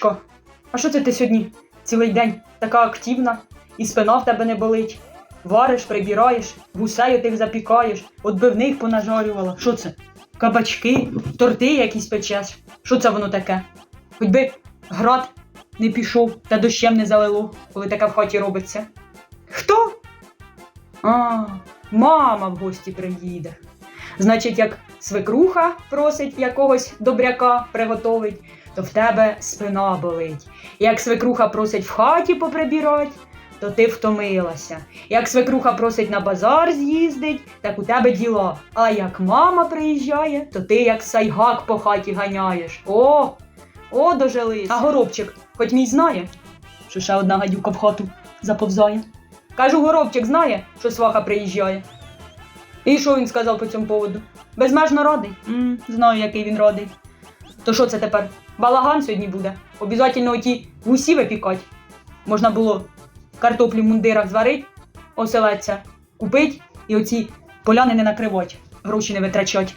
Дочко, а що це ти сьогодні цілий день така активна, і спина в тебе не болить? Вариш, прибираєш, гусею тих запікаєш, отбивних понажарювала. Що це? Кабачки, торти якісь печеш. Що це воно таке? Хоч би град не пішов та дощем не залило, коли таке в хаті робиться. Хто? А, мама в гості приїде. Значить, як свекруха просить якогось добряка приготовить, то в тебе спина болить. Як свекруха просить в хаті поприбирать, то ти втомилася. Як свекруха просить на базар з'їздить, так у тебе діла. А як мама приїжджає, то ти як сайгак по хаті ганяєш. О, о, дожились. А горобчик, хоч мій знає, що ще одна гадюка в хату заповзає. Кажу, горобчик знає, що сваха приїжджає. І що він сказав по цьому поводу? Безмежно радий? м знаю, який він радий. То що це тепер? Балаган сьогодні буде. Обязательно оті гусі випікать. Можна було картоплі в мундирах зварить, оселедця купить і оці поляни не накривать, гроші не витрачать.